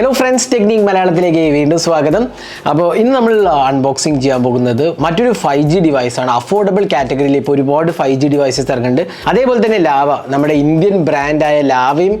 Hello friends technique മലയാളത്തിലേക്ക് വീണ്ടും സ്വാഗതം. അപ്പോൾ ഇന്ന് നമ്മൾ അൺബോക്സിങ് ചെയ്യാൻ പോകുന്നത് മറ്റൊരു ഫൈവ് ജി ഡിവൈസാണ് അഫോർഡബിൾ കാറ്റഗറിയിൽ ഇപ്പോൾ ഒരുപാട് ഫൈവ് ജി ഡിവൈസസ് ഇറങ്ങുന്നുണ്ട്. അതേപോലെ തന്നെ ലാവ നമ്മുടെ ഇന്ത്യൻ ബ്രാൻഡായ ലാവയും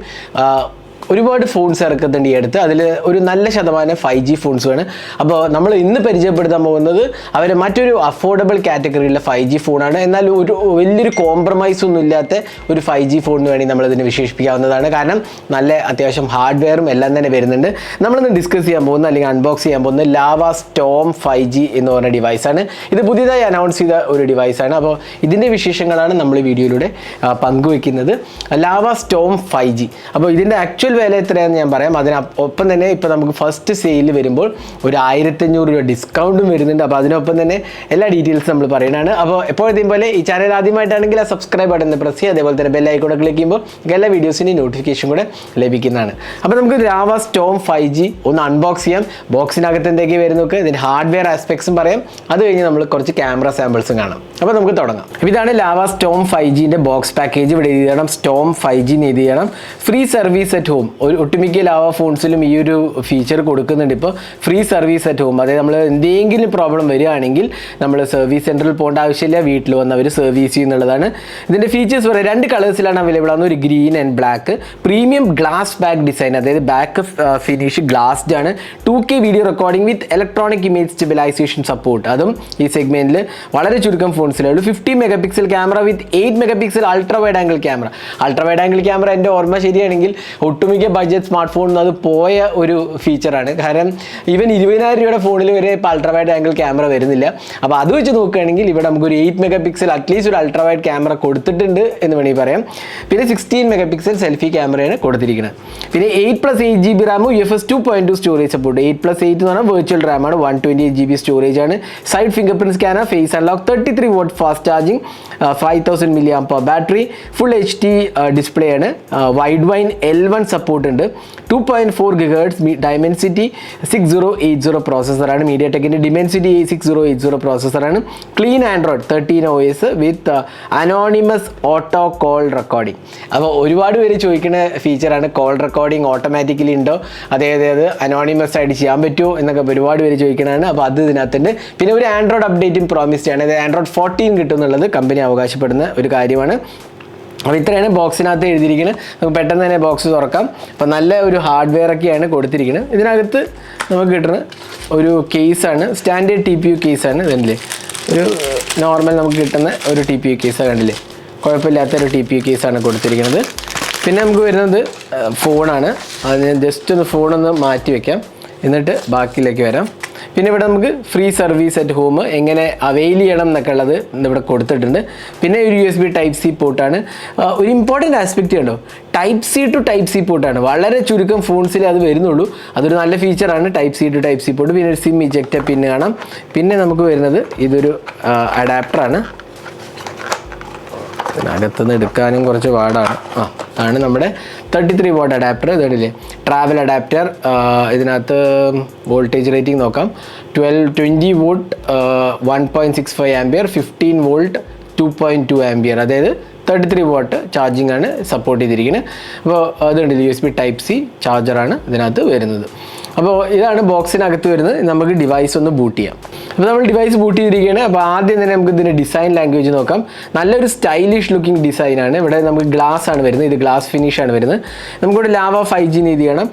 ഒരുപാട് ഫോൺസ് ഇറക്കുന്നുണ്ട് ഈ അടുത്ത്. അതിൽ ഒരു നല്ല ശതമാനം ഫൈവ് ജി ഫോൺസുമാണ് അപ്പോൾ നമ്മൾ ഇന്ന് പരിചയപ്പെടുത്താൻ പോകുന്നത് അവർ മറ്റൊരു അഫോർഡബിൾ കാറ്റഗറിയിലെ ഫൈവ് ജി ഫോണാണ് എന്നാൽ ഒരു വലിയൊരു കോംപ്രമൈസ് ഒന്നും ഇല്ലാത്ത ഒരു ഫൈവ് ജി ഫോൺ എന്ന് നമ്മളിതിനെ വിശേഷിപ്പിക്കാവുന്നതാണ്. കാരണം നല്ല അത്യാവശ്യം ഹാർഡ്വെയറും എല്ലാം തന്നെ വരുന്നുണ്ട്. നമ്മളിന്ന് ഡിസ്കസ് ചെയ്യാൻ പോകുന്ന അല്ലെങ്കിൽ അൺബോക്സ് ചെയ്യാൻ പോകുന്നത് ലാവ സ്റ്റോം ഫൈവ് ജി എന്ന് പറഞ്ഞ ഡിവൈസാണ് ഇത് പുതിയതായി അനൗൺസ് ചെയ്ത ഒരു ഡിവൈസാണ് അപ്പോൾ ഇതിന്റെ വിശേഷങ്ങളാണ് നമ്മൾ വീഡിയോയിലൂടെ പങ്കുവെക്കുന്നത്. ലാവ സ്റ്റോം ഫൈവ് ജി അപ്പോൾ ഇതിന്റെ ആക്ച്വൽ വില എത്രയാണെന്ന് ഞാൻ പറയാം. അതിന് ഒപ്പം തന്നെ ഇപ്പോൾ നമുക്ക് ഫസ്റ്റ് സെയിൽ വരുമ്പോൾ ഒരു ആയിരത്തഞ്ഞൂറ് രൂപ ഡിസ്കൗണ്ടും വരുന്നുണ്ട്. അപ്പോൾ അതിനൊപ്പം തന്നെ എല്ലാ ഡീറ്റെയിൽസ് നമ്മൾ പറയുന്നതാണ്. അപ്പോൾ എപ്പോഴത്തെയും പോലെ ഈ ചാനൽ ആദ്യമായിട്ടാണെങ്കിൽ ആ സബ്സ്ക്രൈബ് ബട്ടൺ പ്രസ് ചെയ്യുക. അതേപോലെ തന്നെ ബെല്ലൈക്കോടെ ക്ലിക്ക് ചെയ്യുമ്പോൾ എല്ലാ വീഡിയോസിന്റെയും നോട്ടിഫിക്കേഷൻ കൂടെ ലഭിക്കുന്നതാണ്. അപ്പോൾ നമുക്ക് രാവ സ്റ്റോം ഫൈവ് ജി ഒന്ന് അൺബോക്സ് ചെയ്യാം. ബോക്സിനകത്ത് എന്തൊക്കെ വരുന്നൊക്കെ ഇതിന്റെ ഹാർഡ്വെയർ ആസ്പെക്ട്സും പറയാം. അത് കഴിഞ്ഞ് നമ്മൾ കുറച്ച് ക്യാമറ സാമ്പിൾസും കാണാം. അപ്പോൾ നമുക്ക് തുടങ്ങാം. ഇതാണ് ലാവ സ്റ്റോം ഫൈവ് ജീന്റെ ബോക്സ് പാക്കേജ് ഇവിടെ എഴുതി സ്റ്റോം ഫൈവ് ജി എഴുതി ഫ്രീ സർവീസ് അറ്റ് ഹോം ഒരു ഒട്ടുമിക്ക ലാവ ഫോൺസിലും ഈ ഒരു ഫീച്ചർ കൊടുക്കുന്നുണ്ട്. ഇപ്പോൾ ഫ്രീ സർവീസ് അറ്റ് ഹോം അതായത് നമ്മൾ എന്തെങ്കിലും പ്രോബ്ലം വരികയാണെങ്കിൽ നമ്മൾ സർവീസ് സെന്ററിൽ പോകേണ്ട ആവശ്യമില്ല. വീട്ടിൽ വന്ന് അവർ സർവീസ് ചെയ്യുന്നുള്ളതാണ്. ഇതിന്റെ ഫീച്ചേഴ്സ് പറയാം. രണ്ട് കളേഴ്സിലാണ് അവൈലബിൾ ആണ്. ഒരു green and black premium glass back design അതായത് ബാക്ക് ഫിനിഷ് ഗ്ലാസ്ഡ് ആണ്. Two K video recording with electronic image stabilisation support അതും ഈ സെഗ്മെന്റിൽ വളരെ ചുരുക്കം ഫോൺസിലേ ഉള്ളൂ. Fifty megapixel camera with eight megapixel ultra wide angle camera ultra wide angle camera എന്റെ ഓർമ്മ ശരിയാണെങ്കിൽ ഒട്ടുമിക്ക ബഡ്ജറ്റ് സ്മാർട്ട് ഫോണിൽ അത് പോയ ഒരു ഫീച്ചറാണ് കാരണം ഈവൻ ഇരുപതിനായിരം രൂപയുടെ ഫോണിൽ വരെ ഇപ്പോൾ അൾട്രാ വൈഡ് ആംഗിൾ ക്യാമറ വരുന്നില്ല. അപ്പോൾ അത് വെച്ച് നോക്കുകയാണെങ്കിൽ ഇവിടെ നമുക്കൊരു എയ്റ്റ് മെഗാ പിക്സൽ അറ്റ്ലീസ്റ്റ് ഒരു അൾട്രാ വൈഡ് ക്യാമറ കൊടുത്തിട്ടുണ്ട് എന്ന് വേണമെങ്കിൽ പറയാം. പിന്നെ സിക്സ്റ്റീൻ മെഗാ പിക്സൽ സെൽഫി ക്യാമറയാണ് കൊടുത്തിരിക്കുന്നത്. പിന്നെ eight plus eight G B റാമും U F S two point two storage support eight plus eight എന്ന് പറഞ്ഞാൽ virtual റാമാണ് one twenty eight G B storage ആണ്. Side fingerprint scanner face unlock thirty three watt fast charging five thousand milliamp battery full H D display ആണ്. Widevine L one support ഉണ്ട്. Two point four gigahertz Dimensity six zero eight zero പ്രോസസ്സറാണ് media ടെക്കിന്റെ Dimensity six zero eight zero പ്രോസസ്സറാണ് clean Android thirteen O S with anonymous auto call recording അപ്പോൾ ഒരുപാട് പേര് ചോദിക്കുന്ന ഫീച്ചറാണ് call recording automatically ഉണ്ടോ? അതേ അതെ അത് anonymous ആയിട്ട് ചെയ്യാൻ പറ്റുമോ? എന്നൊക്കെ ഒരുപാട് പേര് ചോദിക്കണതാണ് അപ്പോൾ അത് ഇതിനകത്തുണ്ട്. പിന്നെ ഒരു ആൻഡ്രോയിഡ് അപ്ഡേറ്റും പ്രോമിസ്ഡ് ആണ്. അതായത് ആൻഡ്രോയിഡ് ഫോർട്ടീൻ കിട്ടും എന്നുള്ളത് കമ്പനി അവകാശപ്പെടുന്ന ഒരു കാര്യമാണ്. അപ്പോൾ ഇത്രയാണ് ബോക്സിനകത്ത് എഴുതിയിരിക്കുന്നത് നമുക്ക് പെട്ടെന്ന് തന്നെ ബോക്സ് തുറക്കാം. അപ്പോൾ നല്ല ഒരു ഹാർഡ്വെയർ ഒക്കെയാണ് കൊടുത്തിരിക്കുന്നത് ഇതിനകത്ത് നമുക്ക് കിട്ടുന്ന ഒരു കേസാണ് സ്റ്റാൻഡേർഡ് ടി പി യു കേസാണ് ഇതല്ലേ ഒരു നോർമൽ നമുക്ക് കിട്ടുന്ന ഒരു ടി പി യു കേസാണ് കണ്ടില്ലേ? കുഴപ്പമില്ലാത്ത ഒരു ടി പി യു കേസാണ് കൊടുത്തിരിക്കുന്നത് പിന്നെ നമുക്ക് വരുന്നത് ഫോണാണ് അത് ഞാൻ ജസ്റ്റ് ഒന്ന് ഫോണൊന്ന് മാറ്റി വയ്ക്കാം എന്നിട്ട് ബാക്കിയിലേക്ക് വരാം. പിന്നെ ഇവിടെ നമുക്ക് ഫ്രീ സർവീസ് അറ്റ് ഹോം എങ്ങനെ അവെയിൽ ചെയ്യണം എന്നൊക്കെ ഉള്ളത് ഇവിടെ കൊടുത്തിട്ടുണ്ട്. പിന്നെ ഒരു U S B type C പോർട്ടാണ് ഒരു ഇമ്പോർട്ടന്റ് ആസ്പെക്റ്റ് ഉണ്ടോ type C to type C പോർട്ടാണ് വളരെ ചുരുക്കം ഫോൺസിൽ അത് വരുന്നുള്ളൂ. അതൊരു നല്ല ഫീച്ചറാണ് type C to type C port പിന്നെ ഒരു സിം ഇജക്റ്റ് പിന്നെ കാണാം. പിന്നെ നമുക്ക് വരുന്നത് ഇതൊരു അഡാപ്റ്ററാണ് അകത്തുനിന്ന് എടുക്കാനും കുറച്ച് പാടാണ്. ആ. അതാണ് നമ്മുടെ തേർട്ടി ത്രീ വോട്ട് അഡാപ്റ്റർ ഇതല്ലേ ട്രാവൽ അഡാപ്റ്റർ ഇതിനകത്ത് വോൾട്ടേജ് റേറ്റിംഗ് നോക്കാം. Twelve twenty volt one point six five ampere fifteen volt two point two ampere അതായത് തേർട്ടി ത്രീ വോട്ട് ചാർജിങ് ആണ് സപ്പോർട്ട് ചെയ്തിരിക്കുന്നത്. അപ്പോൾ അതുകൊണ്ട് U S B type C ചാർജറാണ് ഇതിനകത്ത് വരുന്നത്. അപ്പോൾ ഇതാണ് ബോക്സിനകത്ത് വരുന്നത്. നമുക്ക് ഡിവൈസ് ഒന്ന് ബൂട്ട് ചെയ്യാം. അപ്പോൾ നമ്മൾ ഡിവൈസ് ബൂട്ട് ചെയ്തിരിക്കുകയാണ്. അപ്പോൾ ആദ്യം തന്നെ നമുക്ക് ഇതിന്റെ ഡിസൈൻ ലാംഗ്വേജ് നോക്കാം. നല്ലൊരു സ്റ്റൈലിഷ് ലുക്കിംഗ് ഡിസൈനാണ് ഇവിടെ നമുക്ക് ഗ്ലാസ് ആണ് വരുന്നത്. ഇത് ഗ്ലാസ് ഫിനിഷ് ആണ് വരുന്നത്. നമുക്കിവിടെ ലാവ ഫൈവ് ജി നീതി ചെയ്യണം.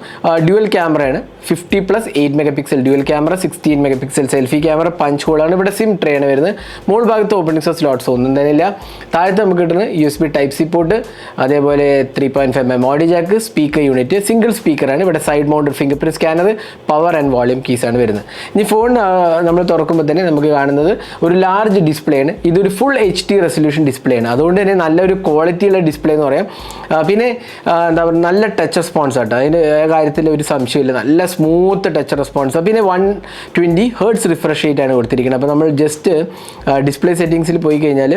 ഡ്യുവൽ ക്യാമറയാണ് fifty plus eight megapixel dual camera sixteen megapixel selfie camera punch ഹോളാണ് ഇവിടെ സിം ട്രേ ആണ് വരുന്നത്. മുകൾ ഭാഗത്ത് ഓപ്പണിംഗ് സ്ലോട്ട്സ് ഒന്നും തന്നെ ഇല്ല താഴത്ത് നമുക്ക് കിട്ടുന്നത് U S B type C port അതേപോലെ three point five M audio jack speaker unit single സ്പീക്കറാണ് ഇവിടെ side mounted fingerprint scanner power and volume ആണ് വരുന്നത്. ഇനി ഫോൺ നമ്മൾ തുറക്കുമ്പോൾ തന്നെ നമുക്ക് കാണുന്നത് ഒരു ലാർജ് ഡിസ്പ്ലേ ആണ്. ഇതൊരു full H D resolution display ആണ്. അതുകൊണ്ട് തന്നെ നല്ലൊരു ക്വാളിറ്റിയുള്ള ഡിസ്പ്ലേ എന്ന് പറയാം. പിന്നെ എന്താ പറയുക നല്ല ടച്ച് റെസ്പോൺസ് ആട്ടോ. അതിന്റെ കാര്യത്തിൽ ഒരു സംശയമില്ല നല്ല സ്മൂത്ത് ടച്ച് റെസ്പോൺസ് പിന്നെ one twenty hertz refresh rate ആണ് കൊടുത്തിരിക്കുന്നത്. അപ്പോൾ നമ്മൾ ജസ്റ്റ് ഡിസ്പ്ലേ സെറ്റിങ്സിൽ പോയി കഴിഞ്ഞാൽ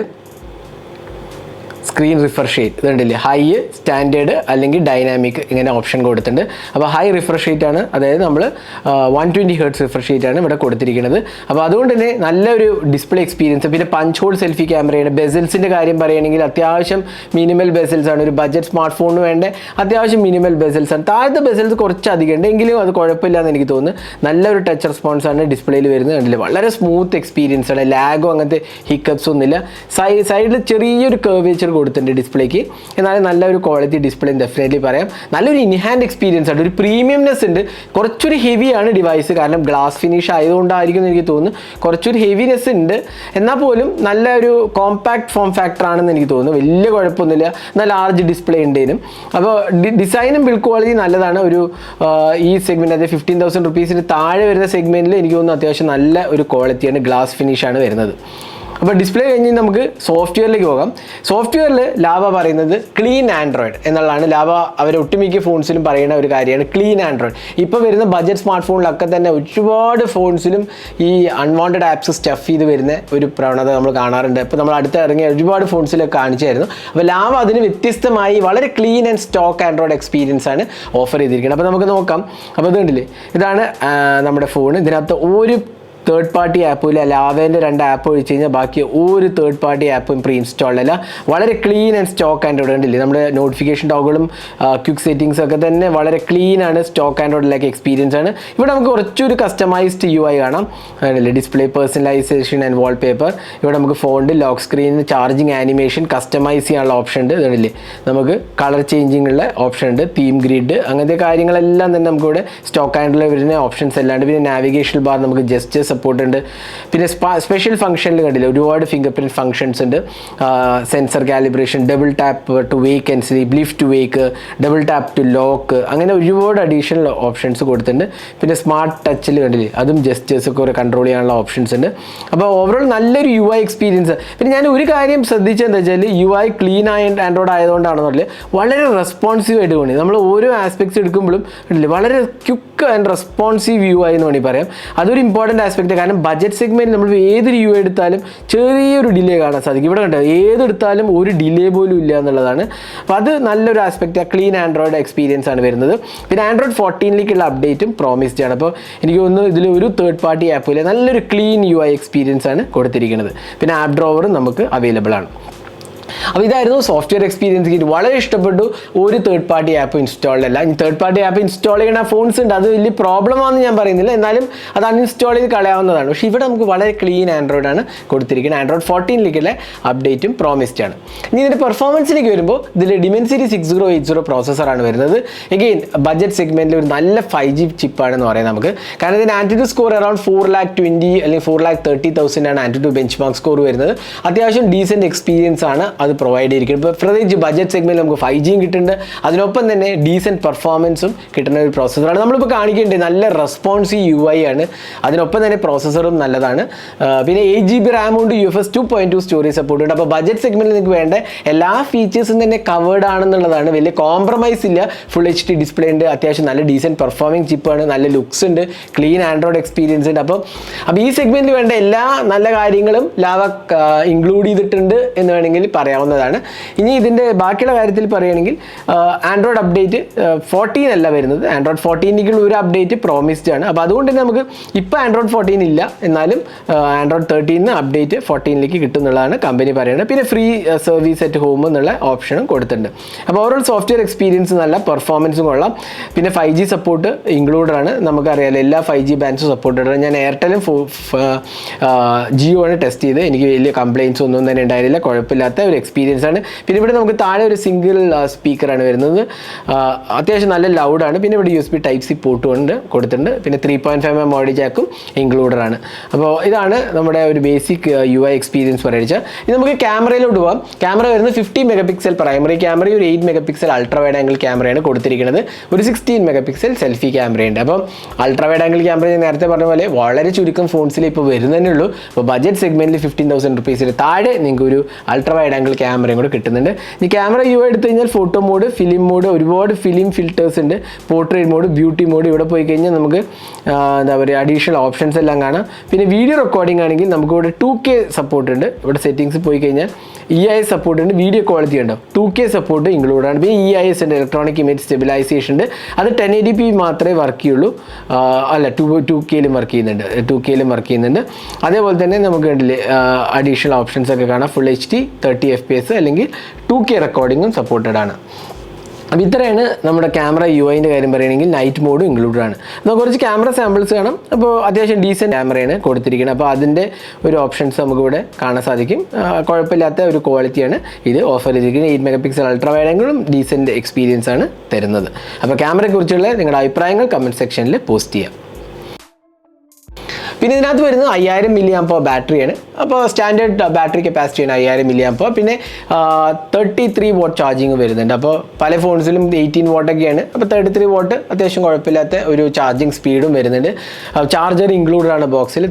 സ്ക്രീൻ റിഫ്രഷ് റേറ്റ് ഇതുണ്ടല്ലേ ഹൈ സ്റ്റാൻഡേർഡ് അല്ലെങ്കിൽ ഡൈനാമിക് ഇങ്ങനെ ഓപ്ഷൻ കൊടുത്തിട്ടുണ്ട്. അപ്പോൾ ഹൈ റിഫ്രഷ് റേറ്റ് ആണ്. അതായത് നമ്മൾ one twenty hertz refresh rate ആണ് ഇവിടെ കൊടുത്തിരിക്കുന്നത്. അപ്പോൾ അതുകൊണ്ട് തന്നെ നല്ലൊരു ഡിസ്പ്ലേ എക്സ്പീരിയൻസ് പിന്നെ പഞ്ച് ഹോൾ സെൽഫി ക്യാമറയാണ് ബെസൽസിന്റെ കാര്യം പറയുകയാണെങ്കിൽ അത്യാവശ്യം മിനിമൽ ബെസൽസ് ആണ്. ഒരു ബഡ്ജറ്റ് സ്മാർട്ട് ഫോണിന് വേണ്ട അത്യാവശ്യം മിനിമൽ ബെസൽസ് ആണ്. താഴത്തെ ബെസൽസ് കുറച്ച് അധികം ഉണ്ട്. എങ്കിലും അത് കുഴപ്പമില്ല എന്ന് എനിക്ക് തോന്നുന്നു. നല്ലൊരു ടച്ച് റെസ്പോൺസ് ആണ് ഡിസ്പ്ലേയിൽ വരുന്നത് കണ്ടില്ലേ? വളരെ സ്മൂത്ത് എക്സ്പീരിയൻസ് ആണ്. ലാഗോ അങ്ങനത്തെ ഹിക്കപ്സ് ഒന്നുമില്ല. സൈഡിൽ ചെറിയൊരു കർവേച്ചർ കൊടുത്തിട്ടുണ്ട് ഡിസ്പ്ലേക്ക് എന്നാലും നല്ലൊരു ക്വാളിറ്റി ഡിസ്പ്ലേ ഡെഫിനറ്റ്ലി പറയാം. നല്ലൊരു ഇൻഹാൻഡ് എക്സ്പീരിയൻസ് ആണ്. ഒരു പ്രീമിയംനെസ് ഉണ്ട്. കുറച്ചൊരു ഹെവിയാണ് ഡിവൈസ് കാരണം ഗ്ലാസ് ഫിനിഷ് ആയതുകൊണ്ടായിരിക്കും എനിക്ക് തോന്നുന്നു. കുറച്ചൊരു ഹെവിനെസ് ഉണ്ട്. എന്നാൽ പോലും നല്ലൊരു കോമ്പാക്ട് ഫോം ഫാക്ടർ ആണെന്ന് എനിക്ക് തോന്നുന്നു. വലിയ കുഴപ്പമൊന്നുമില്ല. നല്ല ലാർജ് ഡിസ്പ്ലേ ഉണ്ടേനും അപ്പോൾ ഡിസൈനും ബിൽഡ് ക്വാളിറ്റി നല്ലതാണ്. ഒരു ഈ സെഗ്മെന്റ് അതായത് ഫിഫ്റ്റീൻ തൗസൻഡ് റുപ്പീസിന് താഴെ വരുന്ന സെഗ്മെന്റിൽ എനിക്ക് തോന്നുന്നു അത്യാവശ്യം നല്ല ഒരു ക്വാളിറ്റിയാണ് ഗ്ലാസ് ഫിനിഷാണ് വരുന്നത്. അപ്പോൾ ഡിസ്പ്ലേ കഴിഞ്ഞ് നമുക്ക് സോഫ്റ്റ്വെയറിലേക്ക് പോകാം. സോഫ്റ്റ്വെയറിൽ ലാവ പറയുന്നത് ക്ലീൻ ആൻഡ്രോയിഡ് എന്നുള്ളതാണ്. ലാവ അവർ ഒട്ടുമിക്ക ഫോൺസിലും പറയുന്ന ഒരു കാര്യമാണ് ക്ലീൻ ആൻഡ്രോയിഡ് ഇപ്പോൾ വരുന്ന ബജറ്റ് സ്മാർട്ട് ഫോണിലൊക്കെ തന്നെ ഒരുപാട് ഫോൺസിലും ഈ അൺവാണ്ടഡ് ആപ്സ് സ്റ്റഫ് ചെയ്ത് വരുന്ന ഒരു പ്രവണത നമ്മൾ കാണാറുണ്ട്. ഇപ്പോൾ നമ്മൾ അടുത്ത് ഇറങ്ങിയ ഒരുപാട് ഫോൺസിലൊക്കെ കാണിച്ചായിരുന്നു. അപ്പോൾ ലാവ അതിന് വ്യത്യസ്തമായി വളരെ clean and stock android experience ആണ് ഓഫർ ചെയ്തിരിക്കുന്നത്. അപ്പോൾ നമുക്ക് നോക്കാം. അപ്പോൾ ഇത് കണ്ടില്ലേ? ഇതാണ് നമ്മുടെ ഫോൺ ഇതിനകത്ത് ഒരു തേർഡ് പാർട്ടി ആപ്പും ഇല്ല ലാവേന്റെ രണ്ട് ആപ്പ് ഒഴിച്ച് കഴിഞ്ഞാൽ ബാക്കി ഒരു തേർഡ് പാർട്ടി ആപ്പും പ്രീ ഇൻസ്റ്റാൾഡ് അല്ല വളരെ ക്ലീൻ ആൻഡ് സ്റ്റോക്ക് ആൻഡ്രോയിഡ് ഉണ്ടല്ലേ? നമ്മുടെ നോട്ടിഫിക്കേഷൻ ടോഗുകളും ക്വിക്ക് സെറ്റിംഗ്സ് ഒക്കെ തന്നെ വളരെ ക്ലീൻ ആണ് സ്റ്റോക്ക് ആൻഡ്രോയിഡിലേക്ക് എക്സ്പീരിയൻസ് ആണ്. ഇവിടെ നമുക്ക് കുറച്ചൊരു കസ്റ്റമൈസ്ഡ് യു ഐ കാണാം ഡിസ്പ്ലേ പേഴ്സണലൈസേഷൻ ആൻഡ് വാൾപേപ്പർ ഇവിടെ നമുക്ക് ഫോണിൽ lock screen charging animation customize ചെയ്യാനുള്ള ഓപ്ഷൻ ഉണ്ട്. ഇതല്ലേ നമുക്ക് കളർ ചേഞ്ചിങ്ങുള്ള ഓപ്ഷൻ ഉണ്ട്. തീം ഗ്രിഡ് അങ്ങനത്തെ കാര്യങ്ങളെല്ലാം തന്നെ നമുക്കിവിടെ സ്റ്റോക്ക് ആൻഡ്രോയിഡ് വരുന്ന ഓപ്ഷൻസ് എല്ലാം ഉണ്ട് പിന്നെ നാവിഗേഷൻ ബാർ നമുക്ക് ജസ്റ്റ് സപ്പോർട്ട് ഉണ്ട്. പിന്നെ സ്പെഷ്യൽ ഫംഗ്ഷനിൽ കണ്ടില്ല ഒരുപാട് ഫിംഗർ പ്രിന്റ് ഫംഗ്ഷൻസ് ഉണ്ട് sensor calibration double tap to wake and sleep lift to wake double tap to lock അങ്ങനെ ഒരുപാട് അഡീഷണൽ ഓപ്ഷൻസ് കൊടുത്തിട്ടുണ്ട്. പിന്നെ സ്മാർട്ട് ടച്ചിൽ കണ്ടില്ലേ അതും ജസ്റ്റേഴ്സ് ഒക്കെ ഒരു കൺട്രോൾ ചെയ്യാനുള്ള ഓപ്ഷൻസ് ഉണ്ട്. അപ്പോൾ ഓവറോൾ നല്ലൊരു യു ഐ എക്സ്പീരിയൻസ് പിന്നെ ഞാൻ ഒരു കാര്യം ശ്രദ്ധിച്ചെന്താ വെച്ചാൽ യു ഐ ക്ലീൻ ആയ ആൻഡ്രോയിഡ് ആയതുകൊണ്ടാണെന്നല്ലേ വളരെ റെസ്പോൺസീവ് ആയിട്ട് തോന്നി. നമ്മൾ ഓരോ ആസ്പെക്ട്സ് എടുക്കുമ്പോഴും വളരെ ക്യുക്ക് ആൻഡ് റെസ്പോൺസീവ് യു ആയി എന്ന് വേണമെങ്കിൽ പറയാം. അതൊരു ഇമ്പോർട്ടന്റ് ആസ്പെക്റ്റ് കാരണം ബജറ്റ് സെഗ്മെന്റ് നമ്മൾ ഏതൊരു യു എടുത്താലും ചെറിയൊരു ഡിലേ കാണാൻ സാധിക്കും. ഇവിടെ കണ്ടോ ഏതെടുത്താലും ഒരു ഡിലേ പോലും ഇല്ല എന്നുള്ളതാണ്. അപ്പോൾ അത് നല്ലൊരു ആസ്പെക്റ്റ് ക്ലീൻ ആൻഡ്രോയിഡ് എക്സ്പീരിയൻസ് ആണ് വരുന്നത്. പിന്നെ ആൻഡ്രോയിഡ് ഫോർട്ടീനിലേക്കുള്ള അപ്ഡേറ്റും പ്രോമിസ്ഡ് ആണ്. അപ്പോൾ എനിക്ക് തോന്നുന്നു ഇതിൽ ഒരു തേർഡ് പാർട്ടി ആപ്പിൽ നല്ലൊരു ക്ലീൻ യു ഐ എക്സ്പീരിയൻസ് ആണ് കൊടുത്തിരിക്കുന്നത്. പിന്നെ ആപ്പ് ഡ്രോവറും നമുക്ക് അവൈലബിൾ ആണ്. അപ്പോൾ ഇതായിരുന്നു സോഫ്റ്റ്വെയർ എക്സ്പീരിയൻസ് കിറ്റ് വളരെ ഇഷ്ടപ്പെട്ടു. ഒരു തേർഡ് പാർട്ടി ആപ്പ് ഇൻസ്റ്റാൾഡ് അല്ല. തേർഡ് പാർട്ടി ആപ്പ് ഇൻസ്റ്റാൾ ചെയ്യുന്ന ഫോൺസ് ഉണ്ട്. അത് വലിയ പ്രോബ്ലം ആണെന്ന് ഞാൻ പറയുന്നില്ല. എന്നാലും അത് അൺഇൻസ്റ്റാൾ ചെയ്ത് കളയാവുന്നതാണ്. പക്ഷേ ഇവിടെ നമുക്ക് വളരെ ക്ലീൻ ആൻഡ്രോയിഡ് ആണ് കൊടുത്തിരിക്കുന്നത്. ആൻഡ്രോയിഡ് ഫോർട്ടീനിലേക്കുള്ള അപ്ഡേറ്റും പ്രോമിസ്ഡ് ആണ്. ഇനി ഇതിന്റെ പെർഫോമൻസിലേക്ക് വരുമ്പോൾ ഇതിൽ dimensity six zero eight zero പ്രോസസ്സറാണ് വരുന്നത്. എഗെയിൻ ബഡ്ജറ്റ് സെഗ്മെന്റിൽ ഒരു നല്ല ഫൈവ് ജി ചിപ്പാണെന്ന് പറയാം നമുക്ക്. കാരണം ഇതിന് AnTuTu score around four lakh twenty അല്ലെങ്കിൽ ഫോർ ലാക്ക് തേർട്ടി തൗസൻഡ് ആണ് ആന്റിറ്റു ബെഞ്ച് മാർക്ക് സ്കോർ വരുന്നത്. അത്യാവശ്യം ഡീസന്റ് എക്സ്പീരിയൻസ് ആണ്. അത് പ്രൊവൈഡ് ചെയ്തിരിക്കുന്നത് ഇപ്പോൾ പ്രത്യേകിച്ച് ബജറ്റ് സെഗ്മെന്റ് നമുക്ക് ഫൈവ് ജിയും കിട്ടുന്നുണ്ട്. അതിനൊപ്പം തന്നെ ഡീസന്റ് പെർഫോമൻസും കിട്ടുന്ന ഒരു പ്രോസസ്സറാണ് നമ്മളിപ്പോൾ കാണിക്കേണ്ടത് നല്ല റെസ്പോൺസീവ് യു ഐ ആണ്. അതിനൊപ്പം തന്നെ പ്രോസസ്സറും നല്ലതാണ്. പിന്നെ എയ്റ്റ് ജി ബി റാം ഉണ്ട് U F S two point two storage support ഉണ്ട്. അപ്പോൾ ബജറ്റ് സെഗ്മെന്റിൽ നിങ്ങൾക്ക് വേണ്ട എല്ലാ ഫീച്ചേഴ്സും തന്നെ കവേർഡ് ആണെന്നുള്ളതാണ്. വലിയ കോംപ്രമൈസ് ഇല്ല. ഫുൾ എച്ച് ഡി ഡിസ്പ്ലേ ഉണ്ട്. അത്യാവശ്യം നല്ല ഡീസന്റ് പെർഫോമിംഗ് ചിപ്പാണ് നല്ല ലുക്സ് ഉണ്ട്. ക്ലീൻ ആൻഡ്രോയിഡ് എക്സ്പീരിയൻസ് ഉണ്ട്. അപ്പോൾ അപ്പോൾ ഈ സെഗ്മെന്റിൽ വേണ്ട എല്ലാ നല്ല കാര്യങ്ങളും ലാവ ഇൻക്ലൂഡ് ചെയ്തിട്ടുണ്ട് എന്ന് വേണമെങ്കിൽ പറയാവുന്നതാണ് ഇനി ഇതിന്റെ ബാക്കിയുള്ള കാര്യത്തിൽ പറയുകയാണെങ്കിൽ ആൻഡ്രോയിഡ് അപ്ഡേറ്റ് ഫോർട്ടീൻ അല്ല വരുന്നത്. ആൻഡ്രോയിഡ് ഫോർട്ടീനിലേക്കുള്ള ഒരു അപ്ഡേറ്റ് പ്രോമിസ്ഡ് ആണ്. അപ്പോൾ അതുകൊണ്ട് തന്നെ നമുക്ക് ഇപ്പോൾ ആൻഡ്രോയിഡ് ഫോർട്ടീൻ ഇല്ല. എന്നാലും ആൻഡ്രോയിഡ് തേർട്ടീന്ന് അപ്ഡേറ്റ് ഫോർട്ടീനിലേക്ക് കിട്ടുന്നുള്ളതാണ് കമ്പനി പറയുന്നത്. പിന്നെ ഫ്രീ സർവീസ് അറ്റ് ഹോം എന്നുള്ള ഓപ്ഷനും കൊടുത്തിട്ടുണ്ട്. അപ്പോൾ ഓവറോൾ സോഫ്റ്റ്വെയർ എക്സ്പീരിയൻസ് നല്ല പെർഫോമൻസും കൊള്ളാം. പിന്നെ ഫൈവ് ജി സപ്പോർട്ട് ഇൻക്ലൂഡഡ് ആണ്. നമുക്കറിയാലോ എല്ലാ ഫൈവ് ജി ബാൻഡ്സും സപ്പോർട്ടഡ് ആണ്. ഞാൻ എയർടെലും ജിയോ ആണ് ടെസ്റ്റ് ചെയ്ത് എനിക്ക് വലിയ കംപ്ലയിൻസ് ഒന്നും തന്നെ ഉണ്ടായിരുന്നില്ല. കുഴപ്പമില്ലാത്ത ഒരു എക്സ്പീരിയൻസ് ആണ്. പിന്നെ ഇവിടെ നമുക്ക് താഴെ ഒരു സിംഗിൾ സ്പീക്കറാണ് വരുന്നത്. അത്യാവശ്യം നല്ല ലൗഡാണ് പിന്നെ ഇവിടെ U S B type C പോർട്ടും ഉണ്ട് കൊടുത്തിട്ടുണ്ട്. പിന്നെ three point five M audio ജാക്കും included ആണ്. അപ്പോൾ ഇതാണ് നമ്മുടെ ഒരു ബേസിക് യു ഐ എക്സ്പീരിയൻസ് പറയുന്നത് ഇത് നമുക്ക് ക്യാമറയിലോട്ട് പോകാം ക്യാമറ വരുന്നത് ഫിഫ്റ്റി മെഗാ പിക്സൽ പ്രൈമറി ക്യാമറയും ഒരു eight mega pixel ultra wide angle ക്യാമറയാണ് കൊടുത്തിരിക്കുന്നത്. ഒരു സിക്സ്റ്റീൻ മെഗാ പിക്സൽ സെൽഫി ക്യാമറയുണ്ട് അപ്പം അൾട്രാ വൈഡ് ആംഗിൾ ക്യാമറ ഞാൻ നേരത്തെ പറഞ്ഞ പോലെ വളരെ ചുരുക്കം ഫോൺസിൽ ഇപ്പോൾ വരുന്നതന്നെ ഉള്ളൂ. അപ്പോൾ ബഡ്ജറ്റ് സെഗ്മെന്റിൽ ഫിഫ്റ്റീൻ തൗസൻഡ് റുപ്പീസിൽ താഴെ നിങ്ങൾക്ക് ഒരു അൾട്രാ വൈഡ് ആംഗിൾ ക്യാമറയും കൂടെ കിട്ടുന്നുണ്ട്. ഇനി ക്യാമറ യു എടുത്തു കഴിഞ്ഞാൽ ഫോട്ടോ മോഡ് ഫിലിം മോഡ് ഒരുപാട് ഫിലിം ഫിൽറ്റേഴ്സ് ഉണ്ട്. പോർട്രേറ്റ് മോഡ് ബ്യൂട്ടി മോഡ് ഇവിടെ പോയി കഴിഞ്ഞാൽ നമുക്ക് എന്താ പറയുക അഡീഷണൽ ഓപ്ഷൻസ് എല്ലാം കാണാം. പിന്നെ വീഡിയോ റെക്കോർഡിംഗ് ആണെങ്കിൽ നമുക്ക് ഇവിടെ ടു കെ സപ്പോർട്ട് ഉണ്ട്. ഇവിടെ സെറ്റിങ്സ് പോയി കഴിഞ്ഞാൽ ഇ ഐ സപ്പോർട്ട് ഉണ്ട്. വീഡിയോ ക്വാളിറ്റി ഉണ്ടാവും ടു കെ സപ്പോർട്ട് ഇൻക്ലൂഡ് ആണ്. പിന്നെ ഇ ഐ എസ് ഉണ്ട്. ഇലക്ട്രോണിക് ഇമേജ് സ്റ്റെബിലൈസേഷൻ ഉണ്ട്. അത് ടെൻ എ ഡി പി മാത്രമേ വർക്ക് ചെയ്യുള്ളൂ. അല്ല ടു ടു കെയിലും വർക്ക് ചെയ്യുന്നുണ്ട്. ടു കെയിലും വർക്ക് ചെയ്യുന്നുണ്ട്. അതേപോലെ തന്നെ നമുക്ക് അഡീഷണൽ ഓപ്ഷൻസ് ഒക്കെ കാണാം. Full H D thirty F P S അല്ലെങ്കിൽ ടു കെ റെക്കോർഡിങ്ങും സപ്പോർട്ടഡ് ആണ്. അപ്പോൾ ഇത്രയാണ് നമ്മുടെ ക്യാമറ യു ഐന്റെ കാര്യം പറയുകയാണെങ്കിൽ നൈറ്റ് മോഡും ഇൻക്ലൂഡഡ് ആണ്. നമുക്ക് കുറച്ച് ക്യാമറ സാമ്പിൾസ് കാണാം. അപ്പോൾ അത്യാവശ്യം ഡീസന്റ് ക്യാമറയാണ് കൊടുത്തിരിക്കുന്നത്. അപ്പോൾ അതിന്റെ ഒരു ഓപ്ഷൻസ് നമുക്കിവിടെ കാണാൻ സാധിക്കും. കുഴപ്പമില്ലാത്ത ഒരു ക്വാളിറ്റിയാണ് ഇത് ഓഫർ ചെയ്തിരിക്കുന്നത്. എയ്റ്റ് മെഗാ പിക്സൽ അൾട്രാ വൈഡെങ്കിലും ഡീസന്റ് എക്സ്പീരിയൻസ് ആണ് തരുന്നത്. അപ്പോൾ ക്യാമറയെക്കുറിച്ചുള്ള നിങ്ങളുടെ അഭിപ്രായങ്ങൾ കമന്റ് സെക്ഷനിൽ പോസ്റ്റ് ചെയ്യാം. പിന്നെ ഇതിനകത്ത് വരുന്നത് അയ്യായിരം മില്ലി ആമ്പോ ബാറ്ററിയാണ് അപ്പോൾ സ്റ്റാൻഡേർഡ് ബാറ്ററി കപ്പാസിറ്റിയാണ് അയ്യായിരം മില്ലി ആമ്പോ പിന്നെ തേർട്ടി ത്രീ വോട്ട് ചാർജിങ് വരുന്നുണ്ട്. അപ്പോൾ പല ഫോൺസിലും എയ്റ്റീൻ വോട്ടൊക്കെയാണ് അപ്പോൾ തേർട്ടി ത്രീ വോട്ട് അത്യാവശ്യം കുഴപ്പമില്ലാത്ത ഒരു ചാർജിങ് സ്പീഡും വരുന്നുണ്ട്. ചാർജർ ഇൻക്ലൂഡഡ് ആണ് ബോക്സിൽ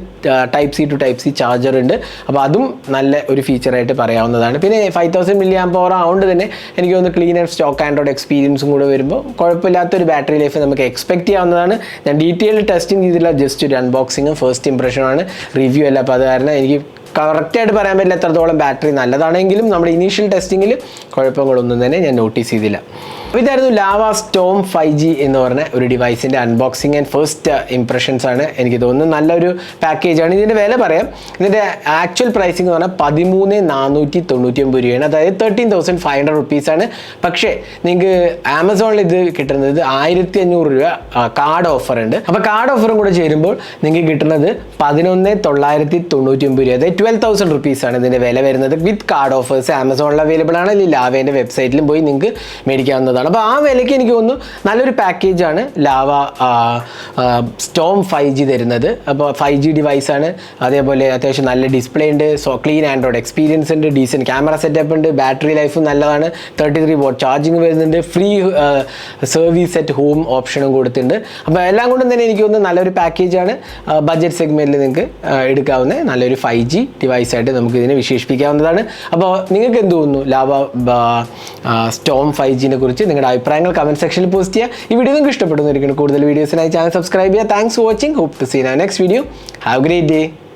type C to type C charger ഉണ്ട്. അപ്പോൾ അതും നല്ല ഒരു ഫീച്ചറായിട്ട് പറയാവുന്നതാണ്. പിന്നെ ഫൈവ് തൗസൻഡ് മില്ലി ആമ്പോ ആവുകൊണ്ട് തന്നെ എനിക്ക് തോന്നുന്നു ക്ലീൻ ആൻഡ് സ്റ്റോക്ക് ആൻഡ്രോയിഡ് എക്സ്പീരിയൻസും കൂടെ വരുമ്പോൾ കുഴപ്പമില്ലാത്തൊരു ബാറ്ററി ലൈഫ് നമുക്ക് എക്സ്പെക്ട് ചെയ്യാവുന്നതാണ്. ഞാൻ ഡീറ്റെയിൽ ടെസ്റ്റിംഗ് ചെയ്തില്ല ജസ്റ്റ് ഒരു അൺബോക്സിങ്ങും ഫസ്റ്റ് ഇംപ്രഷനാണ് റിവ്യൂ അല്ല. അപ്പോൾ അത് കാരണം എനിക്ക് കറക്റ്റായിട്ട് പറയാൻ പറ്റില്ല എത്രത്തോളം ബാറ്ററി നല്ലതാണെങ്കിലും നമ്മുടെ ഇനീഷ്യൽ ടെസ്റ്റിങ്ങിൽ കുഴപ്പങ്ങളൊന്നും തന്നെ ഞാൻ നോട്ടീസ് ചെയ്തില്ല. അപ്പോൾ ഇതായിരുന്നു ലാവ സ്റ്റോം ഫൈവ് ജി എന്ന് പറഞ്ഞ ഒരു ഡിവൈസിന്റെ അൺബോക്സിങ് ആൻഡ് ഫസ്റ്റ് ഇംപ്രഷൻസ് ആണ് എനിക്ക് തോന്നുന്നത്. നല്ലൊരു പാക്കേജാണ് ഇതിന്റെ വില പറയാം. ഇതിന്റെ ആക്ച്വൽ പ്രൈസിംഗ് എന്ന് പറഞ്ഞാൽ പതിമൂന്ന് നാനൂറ്റി തൊണ്ണൂറ്റി ഒമ്പത് രൂപയാണ്. അതായത് തേർട്ടീൻ തൗസൻഡ് ഫൈവ് ഹൺഡ്രഡ് റുപ്പീസാണ് പക്ഷേ നിങ്ങൾക്ക് ആമസോണിൽ ഇത് കിട്ടുന്നത് ആയിരത്തി അഞ്ഞൂറ് രൂപ കാർഡ് ഓഫർ ഉണ്ട്. അപ്പോൾ കാർഡ് ഓഫറും കൂടെ ചേരുമ്പോൾ നിങ്ങൾക്ക് കിട്ടുന്നത് പതിനൊന്ന് തൊള്ളായിരത്തി തൊണ്ണൂറ്റി ഒമ്പത് രൂപ. അതായത് ട്വൽവ് തൗസൻഡ് റുപ്പീസാണ് ഇതിന്റെ വില വരുന്നത്. വിത്ത് കാർഡ് ഓഫേഴ്സ് ആമസോണിൽ അവൈലബിൾ ആണ്. അല്ലെങ്കിൽ ലാവേന്റെ വെബ്സൈറ്റിലും പോയി നിങ്ങൾക്ക് മേടിക്കാവുന്നതാണ്. അപ്പോൾ ആ വിലയ്ക്ക് എനിക്ക് തോന്നുന്നു നല്ലൊരു പാക്കേജാണ് ലാവ സ്റ്റോം ഫൈവ് ജി തരുന്നത്. അപ്പോൾ ഫൈവ് ജി ഡിവൈസാണ് അതേപോലെ അത്യാവശ്യം നല്ല ഡിസ്പ്ലേ ഉണ്ട്. സോ ക്ലീൻ ആൻഡ്രോയിഡ് എക്സ്പീരിയൻസ് ഉണ്ട്. ഡീസന്റ് ക്യാമറ സെറ്റപ്പ് ഉണ്ട്. ബാറ്ററി ലൈഫും നല്ലതാണ്. തേർട്ടി ത്രീ വോട്ട് ചാർജിങ് വരുന്നുണ്ട് ഫ്രീ സർവീസ് അറ്റ് ഹോം ഓപ്ഷനും കൊടുത്തിട്ടുണ്ട്. അപ്പോൾ എല്ലാം കൊണ്ടും തന്നെ എനിക്ക് തോന്നുന്നു നല്ലൊരു പാക്കേജാണ് ബഡ്ജറ്റ് സെഗ്മെന്റിൽ നിങ്ങൾക്ക് എടുക്കാവുന്ന നല്ലൊരു ഫൈവ് ജി ഡിവൈസായിട്ട് നമുക്ക് ഇതിനെ വിശേഷിപ്പിക്കാവുന്നതാണ്. അപ്പോൾ നിങ്ങൾക്ക് എന്ത് തോന്നുന്നു? ലാവ സ്റ്റോം ഫൈവ് ജിനെ കുറിച്ച് നിങ്ങളുടെ അഭിപ്രായങ്ങൾ കമന്റ് സെക്ഷനിൽ പോസ്റ്റ് ചെയ്യുക. ഈ വീഡിയോ നിങ്ങൾക്ക് ഇഷ്ടപ്പെടുന്നു കൂടുതൽ വീഡിയോസിനായി ചാനൽ സബ്സ്ക്രൈബ് ചെയ്യുക. Thanks for watching hope to seen next video have great day